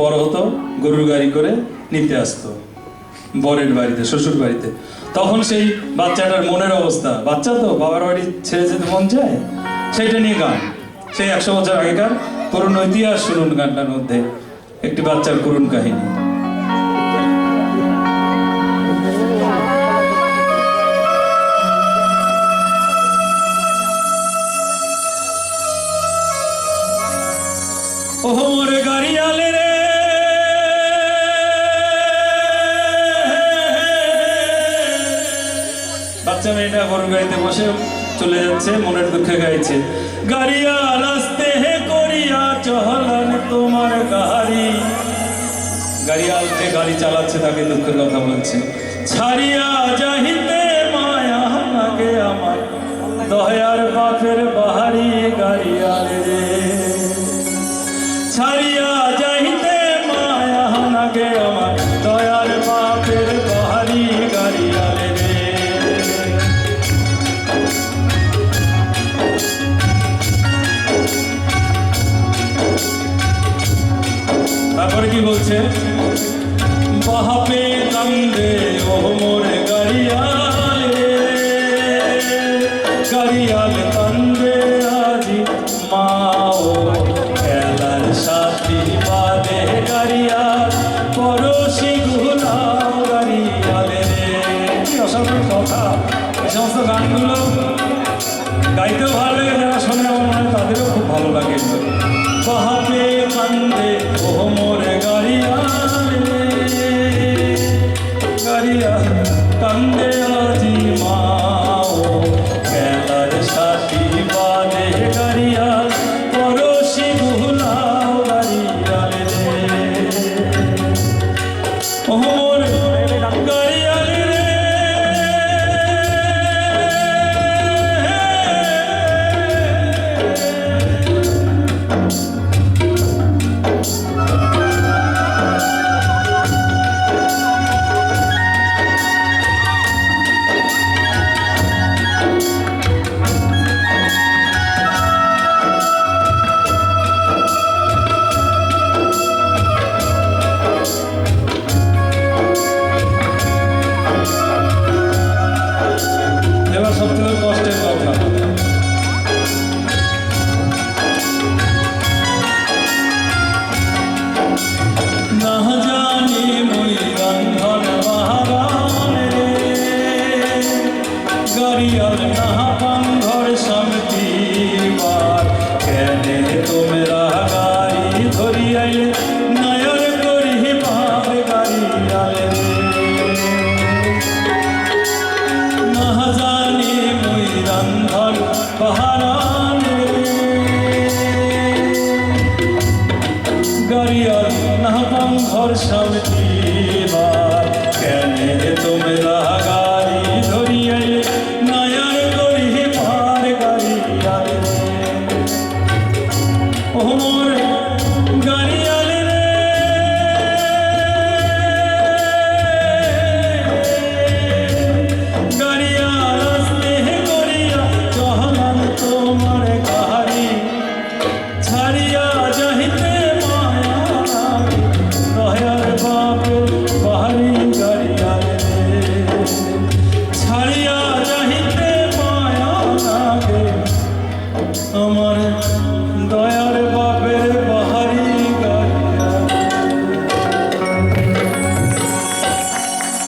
বড় হতো, গরুর গাড়ি করে নিতে আসতো, বরের বাড়িতে, শ্বশুর বাড়িতে। তখন সেই বাচ্চাটার মনের অবস্থা। বাচ্চা তো, বাবার বাড়ি ছেড়ে যেতে মন চায়? সেইটা নিয়ে গান। সেই একশো বছর আগেকার পুরনো ইতিহাস শুনুন গানটার মধ্যে, একটি বাচ্চার করুণ কাহিনী। ওহো মোরে গাড়িয়ালে রে। মেয়েটা গরু গাড়িতে বসে চলে যাচ্ছে, মনের দুঃখে গাইছে। গাড়িয়াল রাস্তে হে করিয়া চহলান তোমার গাড়ি। গাড়িয়াল যে গাড়ি চালাচ্ছে, তাকে দুঃখের কথা বলছে। ছাড়িয়া যাহিতে মায়া লাগে আমার দয়ার বাপের বাহারি। বলছে বাহাপে কান্দে ও মোরে গাড়িয়ালে। গাড়িয়াল কান্দে আজি মাও। খেলার সাথী বাদে গাড়িয়াল পরশি গুলাও গাড়িয়ালে কি অসাধারণ কথা। এই সমস্ত গানগুলো গাইতেও ভালো লাগে, যারা শোনে আমার তাদেরও খুব ভালো লাগে। বাহাপে কান্দে ও ও রন্ধন দয়া